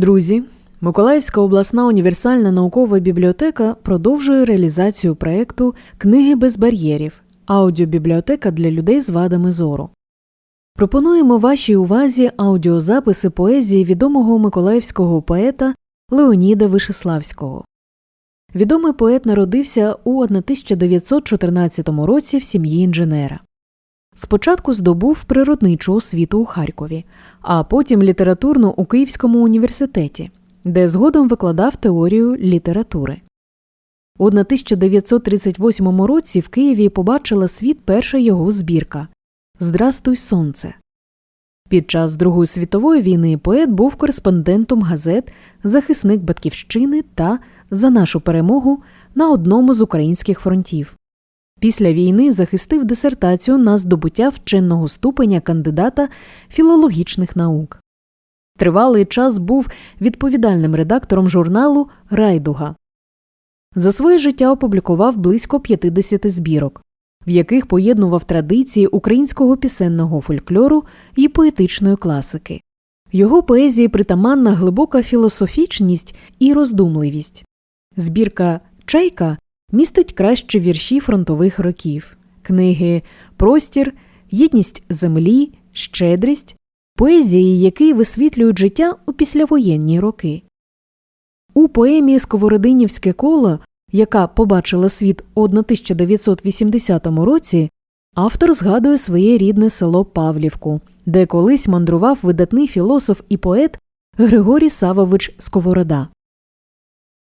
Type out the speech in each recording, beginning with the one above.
Друзі, Миколаївська обласна універсальна наукова бібліотека продовжує реалізацію проєкту Книги без бар'єрів аудіобібліотека для людей з вадами зору. Пропонуємо вашій увазі аудіозаписи поезії відомого миколаївського поета Леоніда Вишеславського. Відомий поет народився у 1914 році в сім'ї інженера. Спочатку здобув природничу освіту у Харкові, а потім літературну у Київському університеті, де згодом викладав теорію літератури. У 1938 році в Києві побачила світ перша його збірка Здрастуй сонце. Під час Другої світової війни поет був кореспондентом газет Захисник Батьківщини та За нашу перемогу на одному з українських фронтів. Після війни захистив дисертацію на здобуття вченого ступеня кандидата філологічних наук. Тривалий час був відповідальним редактором журналу Райдуга. За своє життя опублікував близько 50 збірок, в яких поєднував традиції українського пісенного фольклору і поетичної класики. Його поезії притаманна глибока філософічність і роздумливість. Збірка Чайка містить кращі вірші фронтових років, книги Простір, Єдність землі, Щедрість, поезії, які висвітлюють життя у післявоєнні роки. У поемі Сковородинівське коло, яка побачила світ у 1980 році, автор згадує своє рідне село Павлівку, де колись мандрував видатний філософ і поет Григорій Савович Сковорода.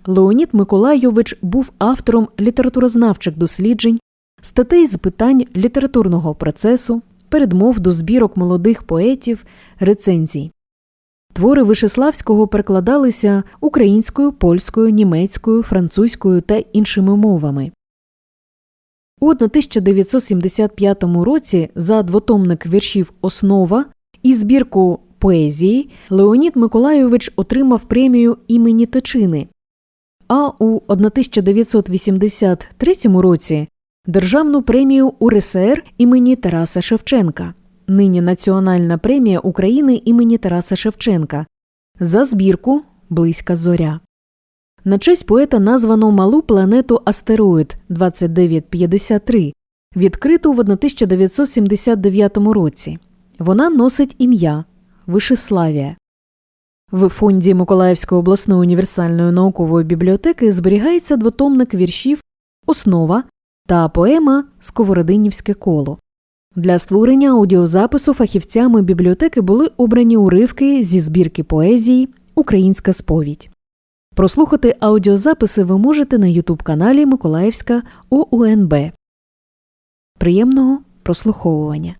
Леонід Миколайович був автором літературознавчих досліджень, статей з питань літературного процесу, передмов до збірок молодих поетів, рецензій. Твори Вишеславського перекладалися українською, польською, німецькою, французькою та іншими мовами. У 1975 році за двотомник віршів Основа і збірку поезії Леонід Миколайович отримав премію імені Тичини, а у 1983 році Державну премію УРСР імені Тараса Шевченка нині Національна премія України імені Тараса Шевченка за збірку Близька зоря. На честь поета названо малу планету Астероїд 2953, відкриту в 1979 році. Вона носить ім'я Вишеславія. В фонді Миколаївської обласної універсальної наукової бібліотеки зберігається двотомник віршів Основа та поема Сковородинівське коло. Для створення аудіозапису фахівцями бібліотеки були обрані уривки зі збірки поезії Українська сповідь. Прослухати аудіозаписи ви можете на Ютуб каналі Миколаївська ОУНБ. Приємного прослуховування.